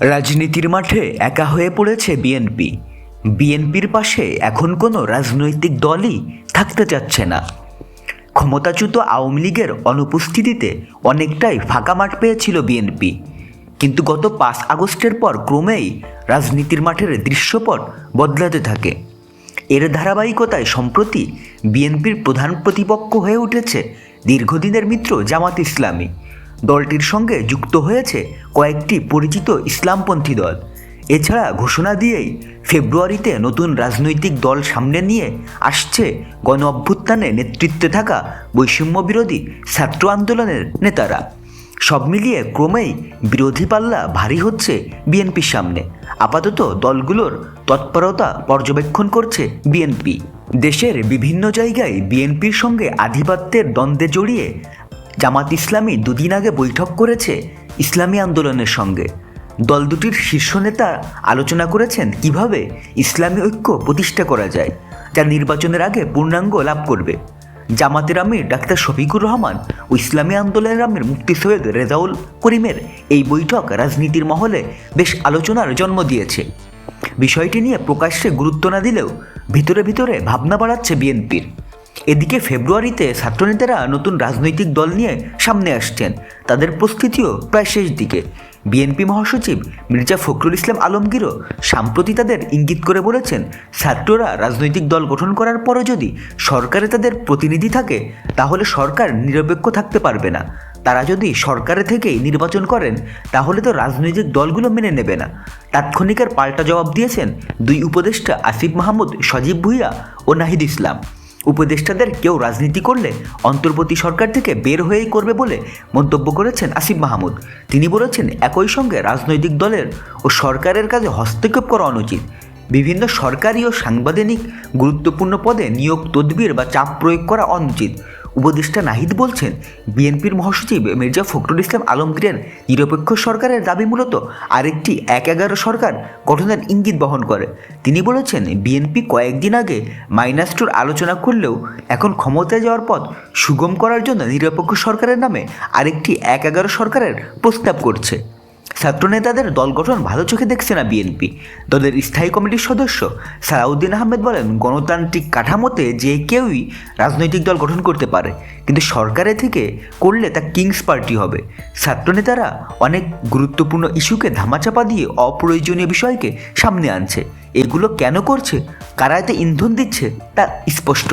রাজনীতির মাঠে একা হয়ে পড়েছে বিএনপি। বিএনপির পাশে এখন কোনো রাজনৈতিক দলই থাকতে চাচ্ছে না। ক্ষমতাচ্যুত আওয়ামী লীগের অনুপস্থিতিতে অনেকটাই ফাঁকা মাঠ পেয়েছিল বিএনপি। কিন্তু গত পাঁচ আগস্টের পর ক্রমেই রাজনীতির মাঠের দৃশ্যপট বদলাতে থাকে। এর ধারাবাহিকতায় সম্প্রতি বিএনপির প্রধান প্রতিপক্ষ হয়ে উঠেছে দীর্ঘদিনের মিত্র জামাত ইসলামী। দলটির সঙ্গে যুক্ত হয়েছে কয়েকটি পরিচিত ইসলামপন্থী দল। এছাড়া ঘোষণা দিয়েই ফেব্রুয়ারিতে নতুন রাজনৈতিক দল সামনে নিয়ে আসছে গণ অভ্যুত্থানে নেতৃত্বে থাকা বৈষম্য বিরোধী ছাত্র আন্দোলনের নেতারা। সব মিলিয়ে ক্রমেই বিরোধী পাল্লা ভারী হচ্ছে বিএনপির সামনে। আপাতত দলগুলোর তৎপরতা পর্যবেক্ষণ করছে বিএনপি। দেশের বিভিন্ন জায়গায় বিএনপির সঙ্গে আধিপত্যের দ্বন্দ্বে জড়িয়ে জামাত ইসলামী দুদিন আগে বৈঠক করেছে ইসলামী আন্দোলনের সঙ্গে। দল দুটির শীর্ষ নেতা আলোচনা করেছেন কীভাবে ইসলামী ঐক্য প্রতিষ্ঠা করা যায়, যা নির্বাচনের আগে পূর্ণাঙ্গ লাভ করবে। জামাতের আমির ডাক্তার শফিকুর রহমান ও ইসলামী আন্দোলনের আমির মুক্তি সৈয়দ রেজাউল করিমের এই বৈঠক রাজনীতির মহলে বেশ আলোচনার জন্ম দিয়েছে। বিষয়টি নিয়ে প্রকাশ্যে গুরুত্ব না দিলেও ভিতরে ভিতরে ভাবনা বাড়াচ্ছে বিএনপির। এদিকে ফেব্রুয়ারিতে ছাত্রনেতারা নতুন রাজনৈতিক দল নিয়ে সামনে আসছেন। তাদের প্রস্তুতিও প্রায় শেষ দিকে। বিএনপি মহাসচিব মির্জা ফখরুল ইসলাম আলমগীরও সাম্প্রতি তাদের ইঙ্গিত করে বলেছেন, ছাত্ররা রাজনৈতিক দল গঠন করার পরও যদি সরকারে তাদের প্রতিনিধি থাকে, তাহলে সরকার নিরপেক্ষ থাকতে পারবে না। তারা যদি সরকারে থেকেই নির্বাচন করেন, তাহলে তো রাজনৈতিক দলগুলো মেনে নেবে না। তাৎক্ষণিকের পাল্টা জবাব দিয়েছেন দুই উপদেষ্টা আসিফ মাহমুদ, সজীব ভুইয়া ও নাহিদ ইসলাম। উপদেষ্টাদের কেউ রাজনীতি করলে অন্তর্বর্তী সরকার থেকে বের হয়েই করবে বলে মন্তব্য করেছেন আসিফ মাহমুদ। তিনি বলেছেন, একই সঙ্গে রাজনৈতিক দলের ও সরকারের কাজে হস্তক্ষেপ করা অনুচিত। বিভিন্ন সরকারি ও সাংবিধানিক গুরুত্বপূর্ণ পদে নিয়োগ, তদবির বা চাপ প্রয়োগ করা অনুচিত। উপদেষ্টা নাহিদ বলছেন, বিএনপির মহাসচিব মির্জা ফখরুল ইসলাম আলমগীরের নিরপেক্ষ সরকারের দাবি মূলত আরেকটি এক এগারো সরকার গঠনের ইঙ্গিত বহন করে। তিনি বলেছেন, বিএনপি কয়েকদিন আগে মাইনাস টুর আলোচনা করলেও এখন ক্ষমতায় যাওয়ার পথ সুগম করার জন্য নিরপেক্ষ সরকারের নামে আরেকটি এক এগারো সরকারের প্রস্তাব করছে। ছাত্রনেতাদের দল গঠন ভালো চোখে দেখছে না বিএনপি। দলের স্থায়ী কমিটির সদস্য সালাউদ্দিন আহমেদ বলেন, গণতান্ত্রিক কাঠামোতে যে কেউই রাজনৈতিক দল গঠন করতে পারে, কিন্তু সরকারে থেকে করলে তা কিংস পার্টি হবে। ছাত্রনেতারা অনেক গুরুত্বপূর্ণ ইস্যুকে ধামাচাপা দিয়ে অপ্রয়োজনীয় বিষয়কে সামনে আনছে। এগুলো কেন করছে? কারা এতে ইন্ধন দিচ্ছে? তা স্পষ্ট।